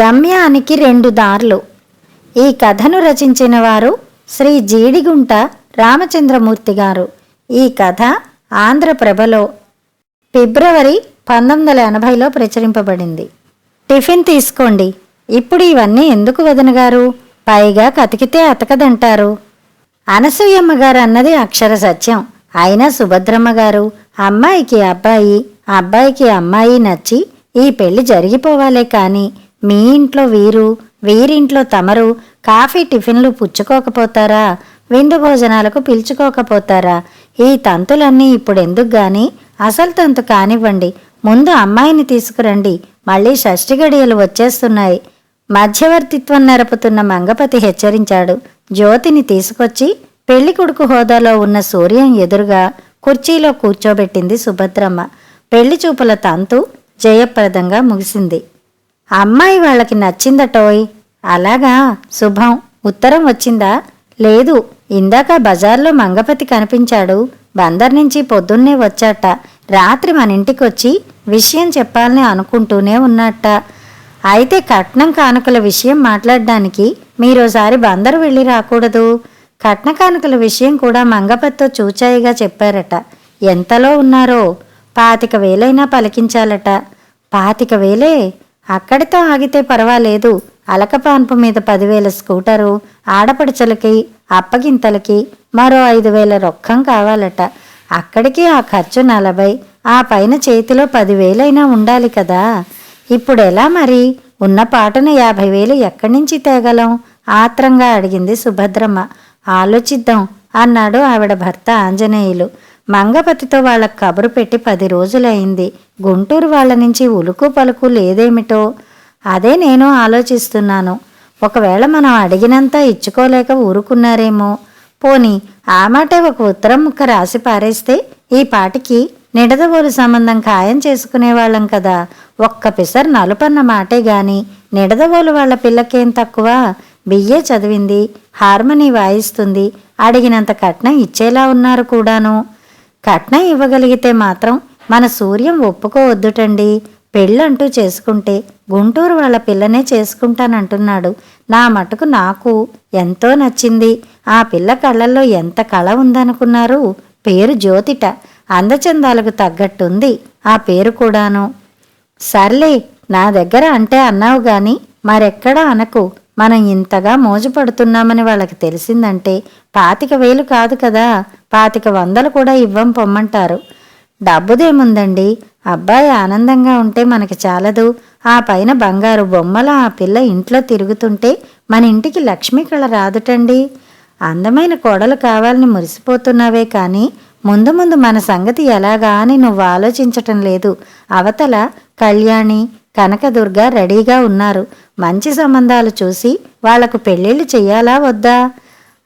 గమ్యానికి రెండు దారులు. ఈ కథను రచించిన వారు శ్రీ జీడిగుంట రామచంద్రమూర్తి గారు. ఈ కథ ఆంధ్రప్రభలో ఫిబ్రవరి పంతొమ్మిది వందల ఎనభైలో ప్రచురింపబడింది. టిఫిన్ తీసుకోండి. ఇప్పుడు ఇవన్నీ ఎందుకు వదనగారు? పైగా కతికితే అతకదంటారు. అనసూయమ్మ గారు అన్నది అక్షర సత్యం. అయినా సుభద్రమ్మ గారు అమ్మాయికి అబ్బాయి అబ్బాయికి అమ్మాయి నచ్చి ఈ పెళ్ళి జరిగిపోవాలే కానీ మీ ఇంట్లో వీరు వీరింట్లో తమరు కాఫీ టిఫిన్లు పుచ్చుకోకపోతారా? విందు భోజనాలకు పిలుచుకోకపోతారా? ఈ తంతులన్నీ ఇప్పుడు ఎందుకు గాని? అసలు తంతు కానివ్వండి. ముందు అమ్మాయిని తీసుకురండి. మళ్ళీ షష్ఠి గడియలు వచ్చేస్తున్నాయి. మధ్యవర్తిత్వం నెరపుతున్న మంగపతి హెచ్చరించాడు. జ్యోతిని తీసుకొచ్చి పెళ్ళి కొడుకు హోదాలో ఉన్న సూర్యం ఎదురుగా కుర్చీలో కూర్చోబెట్టింది సుభద్రమ్మ. పెళ్ళి చూపుల తంతు జయప్రదంగా ముగిసింది. అమ్మాయి వాళ్ళకి నచ్చిందటోయ్. అలాగా శుభం. ఉత్తరం వచ్చిందా? లేదు. ఇందాక బజార్లో మంగపతి కనిపించాడు. బందర్ నుంచి పొద్దున్నే వచ్చాట. రాత్రి మన ఇంటికొచ్చి విషయం చెప్పాలని అనుకుంటూనే ఉన్నట్ట అయితే కట్నం కానుకల విషయం మాట్లాడడానికి మీరోసారి బందరు వెళ్ళి రాకూడదు. కట్న కానుకల విషయం కూడా మంగపతితో చూచాయిగా చెప్పారట. ఎంతలో ఉన్నారో? పాతిక వేలైనా పలికించాలట. పాతిక వేలే? అక్కడితో ఆగితే పర్వాలేదు. అలకపాన్పు మీద పదివేల స్కూటరు ఆడపడుచలకి అప్పగింతలకి మరో ఐదు వేల రొక్కం కావాలట. అక్కడికి ఆ ఖర్చు నలభై ఆ పైన చేతిలో పదివేలైనా ఉండాలి కదా. ఇప్పుడు ఎలా మరి? ఉన్న పాటన యాభై వేలు ఎక్కడి నుంచి తేగలం? ఆత్రంగా అడిగింది సుభద్రమ్మ. ఆలోచిద్దాం అన్నాడు ఆవిడ భర్త ఆంజనేయులు. మంగపతితో వాళ్ళకు కబురు పెట్టి పది రోజులైంది. గుంటూరు వాళ్ళ నుంచి ఉలుకు పలుకు లేదేమిటో? అదే నేను ఆలోచిస్తున్నాను. ఒకవేళ మనం అడిగినంత ఇచ్చుకోలేక ఊరుకున్నారేమో. పోని ఆ మాటే ఒక ఉత్తరం ముక్క రాసి పారేస్తే ఈ పాటికి నిడదవోలు సంబంధం ఖాయం చేసుకునేవాళ్ళం కదా. ఒక్క పిసర్ నలుపన్న మాటే గాని నిడదవోలు వాళ్ళ పిల్లకేం తక్కువ? బిఏ చదివింది హార్మనీ వాయిస్తుంది అడిగినంత కట్నం ఇచ్చేలా ఉన్నారు కూడాను. కట్నం ఇవ్వగలిగితే మాత్రం మన సూర్యం ఒప్పుకోవద్దుటండి. పెళ్ళంటూ చేసుకుంటే గుంటూరు వాళ్ళ పిల్లనే చేసుకుంటానంటున్నాడు. నా మటుకు నాకు ఎంతో నచ్చింది. ఆ పిల్ల కళ్ళల్లో ఎంత కళ ఉందనుకున్నారు? పేరు జ్యోతిట. అందచందాలకు తగ్గట్టుంది ఆ పేరు కూడాను. సర్లే నా దగ్గర అంటే అన్నావు గాని మరెక్కడా అనకు. మనం ఇంతగా మోజుపడుతున్నామని వాళ్ళకి తెలిసిందంటే పాతిక వేలు కాదు కదా. పాతిక వందలు కూడా ఇవ్వం పొమ్మంటారు. డబ్బుదేముందండి? అబ్బాయి ఆనందంగా ఉంటే మనకి చాలదు. ఆ పైన బంగారు బొమ్మల ఆ పిల్ల ఇంట్లో తిరుగుతుంటే మన ఇంటికి లక్ష్మీ కళ రాదుటండి. అందమైన కోడలు కావాలని మురిసిపోతున్నావే కానీ ముందు ముందు మన సంగతి ఎలాగా అని నువ్వు ఆలోచించటం లేదు. అవతల కళ్యాణి కనకదుర్గ రెడీగా ఉన్నారు. మంచి సంబంధాలు చూసి వాళ్ళకు పెళ్ళిళ్ళు చెయ్యాలా వద్దా?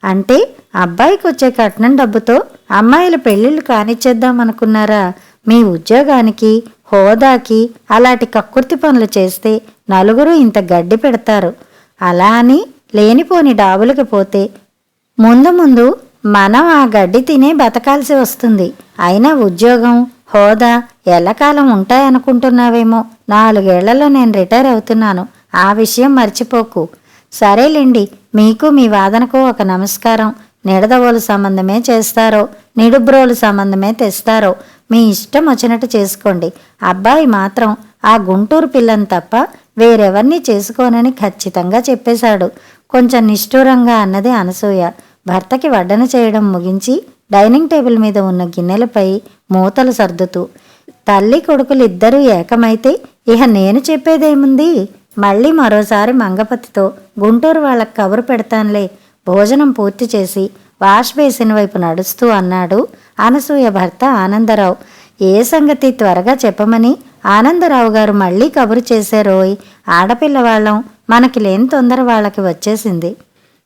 అంటే అబ్బాయికి వచ్చే కట్నం డబ్బుతో అమ్మాయిల పెళ్ళిళ్ళు కానిచ్చేద్దాం అనుకున్నారా? మీ ఉద్యోగానికి హోదాకి అలాంటి కక్కుర్తి పనులు చేస్తే నలుగురు ఇంత గడ్డి పెడతారు. అలా అని లేనిపోని డాబులకి పోతే ముందు ముందు మనం ఆ గడ్డి తినే బతకాల్సి వస్తుంది. అయినా ఉద్యోగం హోదా ఎల్లకాలం ఉంటాయనుకుంటున్నావేమో. నాలుగేళ్ళలో నేను రిటైర్ అవుతున్నాను. ఆ విషయం మర్చిపోకు. సరేలేండి మీకు మీ వాదనకు ఒక నమస్కారం. నిడదవోలు సంబంధమే చేస్తారో నిడుబ్రోలు సంబంధమే తెస్తారో మీ ఇష్టం వచ్చినట్టు చేసుకోండి. అబ్బాయి మాత్రం ఆ గుంటూరు పిల్లని తప్ప వేరెవరిని చేసుకోనని ఖచ్చితంగా చెప్పేశాడు. కొంచెం నిష్ఠూరంగా అన్నది అనసూయ. భర్తకి వడ్డన చేయడం ముగించి డైనింగ్ టేబుల్ మీద ఉన్న గిన్నెలపై మూతలు సర్దుతూ తల్లి కొడుకులు ఇద్దరూ ఏకమైతే ఇహ నేను చెప్పేదేముంది? మళ్ళీ మరోసారి మంగపతితో గుంటూరు వాళ్ళకి కబురు పెడతానులే. భోజనం పూర్తి చేసి వాష్ బేసిన్ వైపు నడుస్తూ అన్నాడు అనసూయ భర్త ఆనందరావు. ఏ సంగతి త్వరగా చెప్పమని ఆనందరావు గారు మళ్ళీ కబురు చేశారోయ్ ఆడపిల్లవాళ్ళం మనకి లేని తొందర వాళ్ళకి వచ్చేసింది.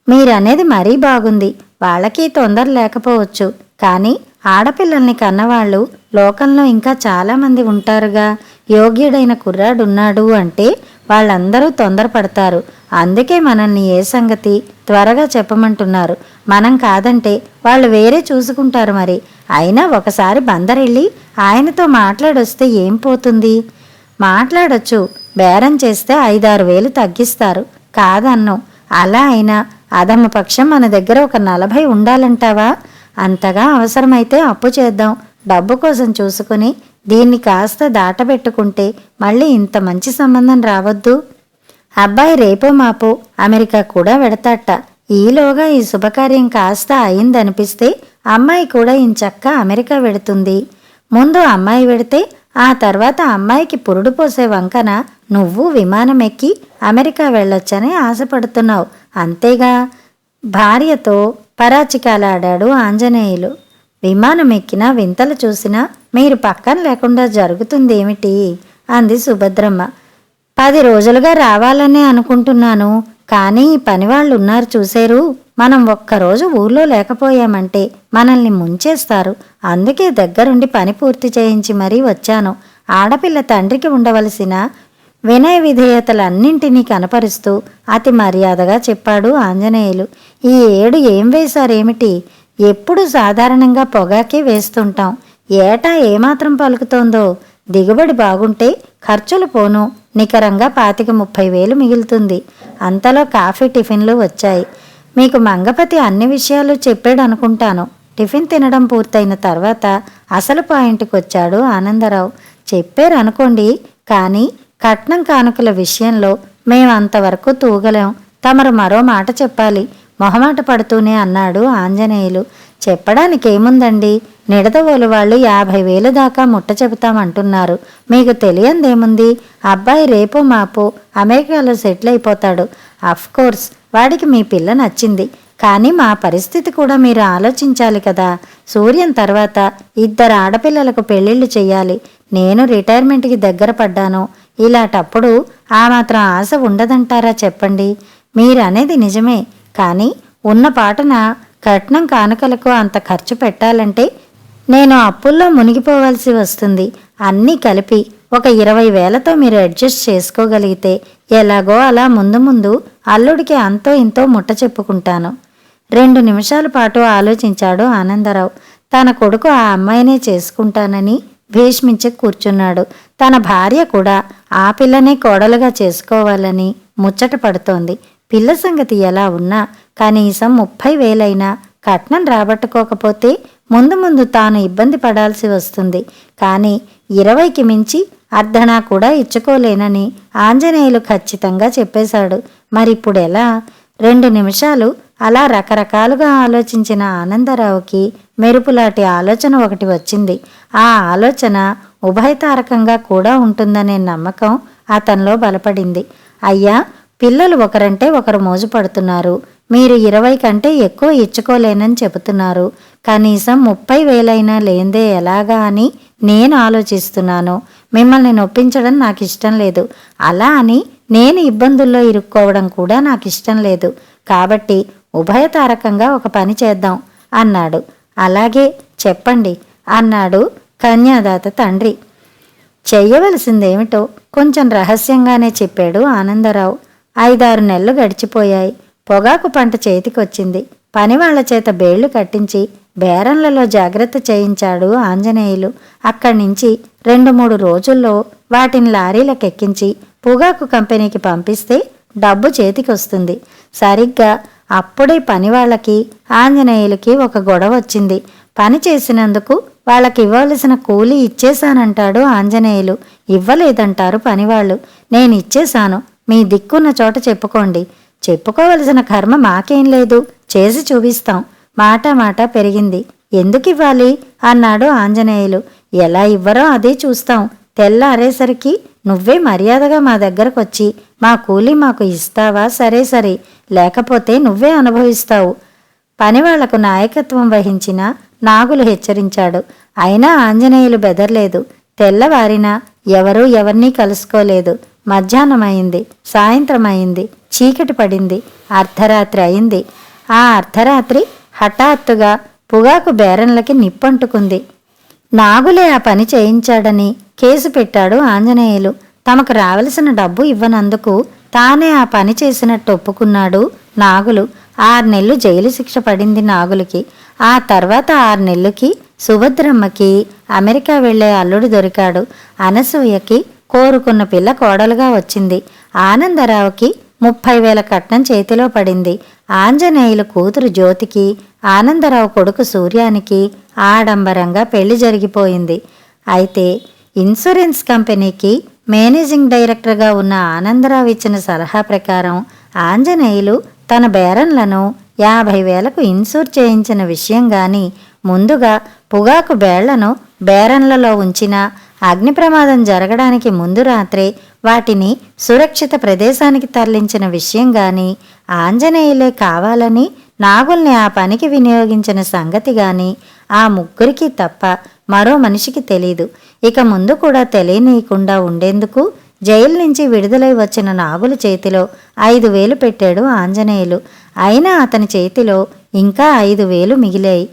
మీరనేది మరీ బాగుంది. వాళ్ళకి తొందర లేకపోవచ్చు. కానీ ఆడపిల్లల్ని కన్నవాళ్ళు లోకంలో ఇంకా చాలామంది ఉంటారుగా. యోగ్యుడైన కుర్రాడున్నాడు అంటే వాళ్ళందరూ తొందరపడతారు. అందుకే మనల్ని ఏ సంగతి త్వరగా చెప్పమంటున్నారు. మనం కాదంటే వాళ్ళు వేరే చూసుకుంటారు మరి. అయినా ఒకసారి బందరెళ్ళి ఆయనతో మాట్లాడొస్తే ఏం పోతుంది? మాట్లాడొచ్చు. బేరం చేస్తే ఐదారు వేలు తగ్గిస్తారు. కాదన్ను. అలా అయినా అదమ్మ పక్షం మన దగ్గర ఒక నలభై ఉండాలంటావా? అంతగా అవసరమైతే అప్పు చేద్దాం. డబ్బు కోసం చూసుకుని దీన్ని కాస్త దాటబెట్టుకుంటే మళ్ళీ ఇంత మంచి సంబంధం రావద్దు. అబ్బాయి రేపో మాపో అమెరికా కూడా వెడతాట. ఈలోగా ఈ శుభకార్యం కాస్త అయిందనిపిస్తే అమ్మాయి కూడా ఇంచక్క అమెరికా వెడుతుంది. ముందు అమ్మాయి వెడితే ఆ తర్వాత అమ్మాయికి పురుడు పోసే వంకన నువ్వు విమానం ఎక్కి అమెరికా వెళ్ళొచ్చని ఆశపడుతున్నావు. అంతేగా? భార్యతో పరాచికాలాడాడు ఆంజనేయులు. విమానం ఎక్కినా వింతలు చూసినా మీరు పక్కన లేకుండా జరుగుతుంది ఏమిటి అంది సుభద్రమ్మ. పది రోజులుగా రావాలనే అనుకుంటున్నాను కానీ ఈ పనివాళ్ళు ఉన్నారు చూసేరు. మనం ఒక్కరోజు ఊర్లో లేకపోయామంటే మనల్ని ముంచేస్తారు. అందుకే దగ్గరుండి పని పూర్తి చేయించి మరీ వచ్చాను. ఆడపిల్ల తండ్రికి ఉండవలసిన వినయ విధేయతలన్నింటినీ కనపరుస్తూ అతి మర్యాదగా చెప్పాడు ఆంజనేయులు. ఈ ఏడు ఏం వేశారేమిటి? ఎప్పుడు సాధారణంగా పొగాకే వేస్తుంటాం. ఏటా ఏమాత్రం పలుకుతోందో? దిగుబడి బాగుంటే ఖర్చులు పోను. నికరంగా పాతిక ముప్పై వేలు మిగులుతుంది. అంతలో కాఫీ టిఫిన్లు వచ్చాయి. మీకు మంగపతి అన్ని విషయాలు చెప్పాడు అనుకుంటాను టిఫిన్ తినడం పూర్తయిన తర్వాత అసలు పాయింట్కి వచ్చాడు ఆనందరావు. చెప్పారు అనుకోండి కానీ కట్నం కానుకల విషయంలో మేము అంతవరకు తూగలేం. తమరు మరో మాట చెప్పాలి. మొహమాట పడుతూనే అన్నాడు ఆంజనేయులు. చెప్పడానికి ఏముందండి నిడదవోలు వాళ్ళు యాభై వేలు దాకా ముట్ట చెబుతామంటున్నారు. మీకు తెలియందేముంది? అబ్బాయి రేపో మాపో అమెరికాలో సెటిల్ అయిపోతాడు. కోర్స్ వాడికి మీ పిల్ల నచ్చింది. కానీ మా పరిస్థితి కూడా మీరు ఆలోచించాలి కదా. సూర్యం తర్వాత ఇద్దరు ఆడపిల్లలకు పెళ్ళిళ్ళు చేయాలి నేను రిటైర్మెంట్కి దగ్గర పడ్డాను. ఇలాంటప్పుడు ఆ మాత్రం ఆశ ఉండదంటారా చెప్పండి? మీరనేది నిజమే. కానీ ఉన్న పాటన కట్నం కానుకలకు అంత ఖర్చు పెట్టాలంటే నేను అప్పుల్లో మునిగిపోవాల్సి వస్తుంది. అన్నీ కలిపి ఒక ఇరవై వేలతో మీరు అడ్జస్ట్ చేసుకోగలిగితే ఎలాగో అలా ముందు ముందు అల్లుడికి అంతో ఇంతో ముట్ట చెప్పుకుంటాను. రెండు నిమిషాల పాటు ఆలోచించాడు ఆనందరావు. తన కొడుకు ఆ అమ్మాయినే చేసుకుంటానని భీష్మించి కూర్చున్నాడు. తన భార్య కూడా ఆ పిల్లనే కోడలుగా చేసుకోవాలని ముచ్చట పడుతోంది. పిల్ల సంగతి ఎలా ఉన్నా కనీసం ముప్పై వేలైనా కట్నం రాబట్టుకోకపోతే ముందు ముందు తాను ఇబ్బంది పడాల్సి వస్తుంది. కానీ ఇరవైకి మించి అర్ధనా కూడా ఇచ్చుకోలేనని ఆంజనేయులు ఖచ్చితంగా చెప్పేశాడు. మరిప్పుడు ఎలా రెండు నిమిషాలు అలా రకరకాలుగా ఆలోచించిన ఆనందరావుకి మెరుపులాంటి ఆలోచన ఒకటి వచ్చింది. ఆ ఆలోచన ఉభయతారకంగా కూడా ఉంటుందనే నమ్మకం అతనిలో బలపడింది. అయ్యా పిల్లలు ఒకరంటే ఒకరు మోజుపడుతున్నారు. మీరు ఇరవై కంటే ఎక్కువ ఇచ్చుకోలేనని చెబుతున్నారు. కనీసం ముప్పై వేలైనా లేందే ఎలాగా అని నేను ఆలోచిస్తున్నాను. మిమ్మల్ని నొప్పించడం నాకు ఇష్టం లేదు. అలా అని నేను ఇబ్బందుల్లో ఇరుక్కోవడం కూడా నాకు ఇష్టం లేదు. కాబట్టి ఉభయతారకంగా ఒక పని చేద్దాం అన్నాడు. అలాగే చెప్పండి అన్నాడు కన్యాదాత తండ్రి. చెయ్యవలసిందేమిటో కొంచెం రహస్యంగానే చెప్పాడు ఆనందరావు. ఐదారు నెలలు గడిచిపోయాయి. పొగాకు పంట చేతికొచ్చింది. పనివాళ్ళ చేత బేళ్ళు కట్టించి బేరంలలో జాగ్రత్త చేయించాడు ఆంజనేయులు. అక్కడి నుంచి రెండు మూడు రోజుల్లో వాటిని లారీలకెక్కించి పొగాకు కంపెనీకి పంపిస్తే డబ్బు చేతికొస్తుంది. సరిగ్గా అప్పుడే పనివాళ్ళకి ఆంజనేయులకి ఒక గొడవ వచ్చింది. పని చేసినందుకు వాళ్ళకి ఇవ్వవలసిన కూలి ఇచ్చేశానంటాడు ఆంజనేయులు. ఇవ్వలేదంటారు పనివాళ్ళు. నేను ఇచ్చేశాను మీ దిక్కున్న చోట చెప్పుకోండి. చెప్పుకోవలసిన కర్మ మాకేం లేదు. చేసి చూపిస్తాం. మాట మాట పెరిగింది. ఎందుకు ఇవ్వాలి? అన్నాడు ఆంజనేయులు. ఎలా ఇవ్వరో అదే చూస్తాం. తెల్లారేసరికి నువ్వే మర్యాదగా మా దగ్గరకొచ్చి మా కూలి మాకు ఇస్తావా? సరే సరే. లేకపోతే నువ్వే అనుభవిస్తావు. పనివాళ్ళకు నాయకత్వం వహించిన నాగులు హెచ్చరించాడు. అయినా ఆంజనేయులు బెదర్లేదు. తెల్లవారినా ఎవరూ ఎవరినీ కలుసుకోలేదు. మధ్యాహ్నమైంది సాయంత్రమైంది చీకటి పడింది అర్ధరాత్రి అయింది. ఆ అర్ధరాత్రి హఠాత్తుగా పొగాకు బేరన్లకి నిప్పంటుకుంది. నాగులే ఆ పని చేయించాడని కేసు పెట్టాడు ఆంజనేయులు. తమకు రావలసిన డబ్బు ఇవ్వనందుకు తానే ఆ పని చేసినట్టు ఒప్పుకున్నాడు నాగులు. ఆరు నెలలు జైలు శిక్ష పడింది నాగులకి. ఆ తర్వాత ఆరు నెలలకి సుభద్రమ్మకి అమెరికా వెళ్ళే అల్లుడు దొరికాడు. అనసూయకి కోరుకున్న పిల్ల కోడలుగా వచ్చింది. ఆనందరావుకి ముప్పై వేల కట్నం చేతిలో పడింది. ఆంజనేయులు కూతురు జ్యోతికి ఆనందరావు కొడుకు సూర్యానికి ఆడంబరంగా పెళ్ళి జరిగిపోయింది. అయితే ఇన్సూరెన్స్ కంపెనీకి మేనేజింగ్ డైరెక్టర్గా ఉన్న ఆనందరావు ఇచ్చిన సలహా ప్రకారం ఆంజనేయులు తన బేరన్లను యాభై వేలకు ఇన్సూర్ చేయించిన విషయం గాని ముందుగా పొగాకు బేళ్ళను బేరన్లలో ఉంచిన అగ్ని ప్రమాదం జరగడానికి ముందు రాత్రే వాటిని సురక్షిత ప్రదేశానికి తరలించిన విషయం గాని ఆంజనేయులే కావాలని నాగుల్ని ఆ పనికి వినియోగించిన సంగతి గాని ఆ ముగ్గురికి తప్ప మరో మనిషికి తెలీదు. ఇక ముందు కూడా తెలియనీయకుండా ఉండేందుకు జైలు నుంచి విడుదలై వచ్చిన నాగుల చేతిలో ఐదు వేలు పెట్టాడు ఆంజనేయులు. అయినా అతని చేతిలో ఇంకా ఐదు వేలు మిగిలాయి.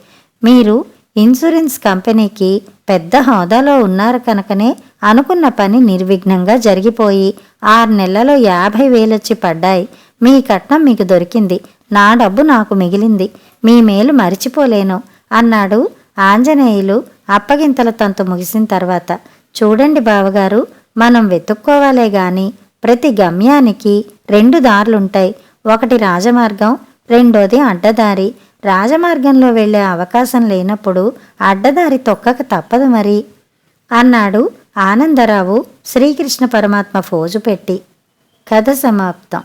మీరు ఇన్సూరెన్స్ కంపెనీకి పెద్ద హోదాలో ఉన్నారు కనుకనే అనుకున్న పని నిర్విఘ్నంగా జరిగిపోయి ఆరు నెలలలో యాభై వేలొచ్చి పడ్డాయి. మీ కట్నం మీకు దొరికింది. నా డబ్బు నాకు మిగిలింది. మీ మేలు మరిచిపోలేను అన్నాడు ఆంజనేయులు అప్పగింతల తంతు ముగిసిన తర్వాత. చూడండి బావగారు మనం వెతుక్కోవాలే గాని ప్రతి గమ్యానికి రెండు దారులుంటాయి. ఒకటి రాజమార్గం రెండోది అడ్డదారి. రాజమార్గంలో వెళ్ళే అవకాశం లేనప్పుడు అడ్డదారి తొక్కక తప్పదు మరి. అన్నాడు ఆనందరావు శ్రీకృష్ణ పరమాత్మ ఫోజు పెట్టి. కథ సమాప్తం.